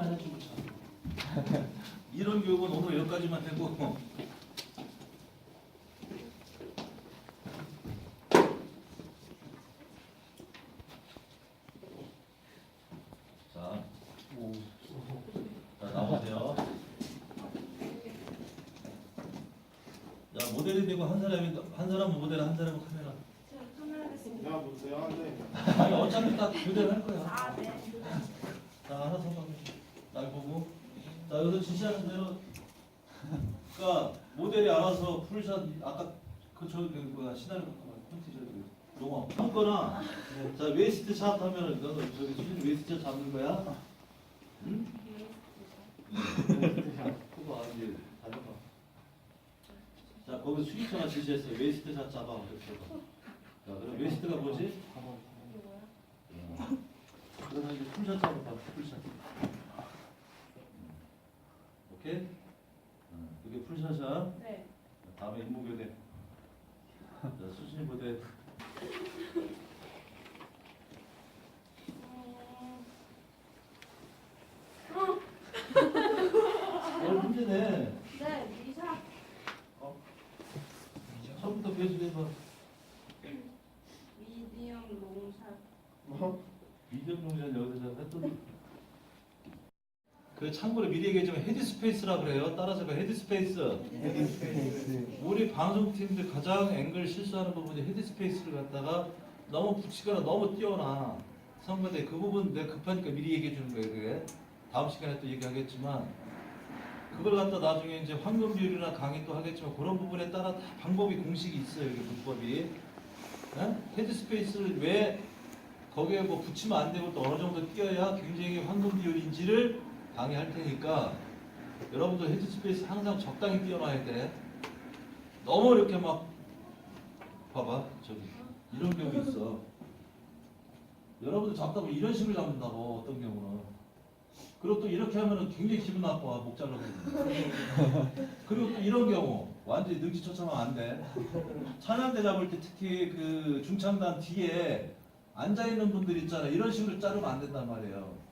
하나 주고 쳐. 이런 교육은 오늘 여기까지만 되고 자, 자 나오세요. 자 모델이 되고 한 사람이 한 사람은 모델 한 사람은 카메라. 제가 카메라겠습니다. 내가 보세요. 네. 아니 어차피 다 모델 할 거야. 아, 네. 자 알아서 봐. 날 보고. 자 여기서 지시하는 대로. 그러니까 모델이 알아서 풀샷 아까 그저 그 뭐야 시나리오 콘티 저기 용어 한거나 자 웨이스트 샷 하면은 너도 저기 수진 웨이스트 샷 잡는 거야? 응? 그거 아니 잘 봐봐. 자 거기 수기처가 지시했어 웨이스트 샷 잡아 이렇게. 자 그럼 웨이스트가 뭐지? 뭐야? 그러면 이제 풀샷 잡아봐 풀샷. 15대 어 문제네 네, 미리 사. 어? 처음부터 배수해서 미디엄 롱살. 어? 미디엄 동작 여기서 했던 그 참고로 미리 얘기하지만 헤드스페이스라 그래요. 따라서 그 헤드스페이스. 우리 방송팀들 가장 앵글 실수하는 부분이 헤드스페이스를 갖다가 너무 붙이거나 너무 띄워놔. 선거대 그 부분 내가 급하니까 미리 얘기해 주는 거예요. 그게 다음 시간에 또 얘기하겠지만 그걸 갖다 나중에 이제 황금 비율이나 강의 또 하겠지만 그런 부분에 따라 다 방법이 공식이 있어요. 이게 문법이. 예? 헤드스페이스를 왜 거기에 뭐 붙이면 안 되고 또 어느 정도 띄어야 굉장히 황금 비율인지를 강의할 테니까 여러분들 헤드 스페이스 항상 적당히 띄워놔야 돼. 너무 이렇게 막 봐봐 저기 이런 경우 있어. 여러분들 잡다 보면 이런 식으로 잡는다고 어떤 경우는. 그리고 또 이렇게 하면은 굉장히 기분 나빠 목 잘라서. 그리고 또 이런 경우 완전히 능지처참하면 안 돼. 찬양대 잡을 때 특히 그 중창단 뒤에 앉아 있는 분들 있잖아. 이런 식으로 자르면 안 된단 말이에요.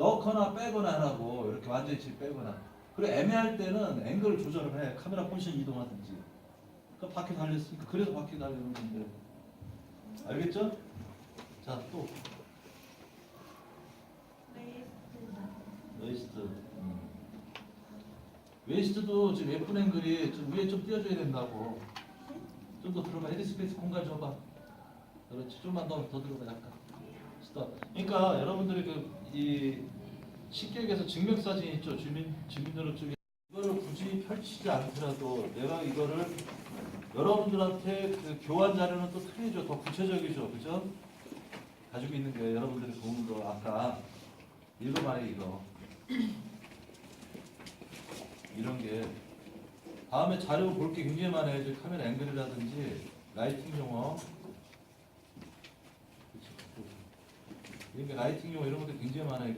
넣거나 빼거나 하라고 이렇게 완전히 질 빼거나. 그리고 애매할 때는 앵글을 조절을 해. 카메라 포지션 이동하든지. 그 바퀴 달렸으니까 그래서 바퀴 달리는 건데. 알겠죠? 자 또. 레이스트. 웨이스트. 음. 웨이스트도 지금 예쁜 앵글이 좀 위에 좀 띄워줘야 된다고. 좀 더 들어가. 헤드스페이스 공간 줘봐. 그렇지. 좀만 더, 더 들어가. 약간. 스톱. 그러니까 여러분들이 그 이 식객에서 증명사진 있죠. 주민, 주민등록증에 이거를 굳이 펼치지 않더라도 내가 이거를 여러분들한테 그 교환 자료는 또 틀리죠. 더 구체적이죠. 그죠? 가지고 있는 거예요. 여러분들이 도움도 아까 읽어봐요 이거 이런 게 다음에 자료 볼 게 굉장히 많아요 카메라 앵글이라든지 라이팅 용어 그쵸. 이게 라이팅 용어 이런 것도 굉장히 많아요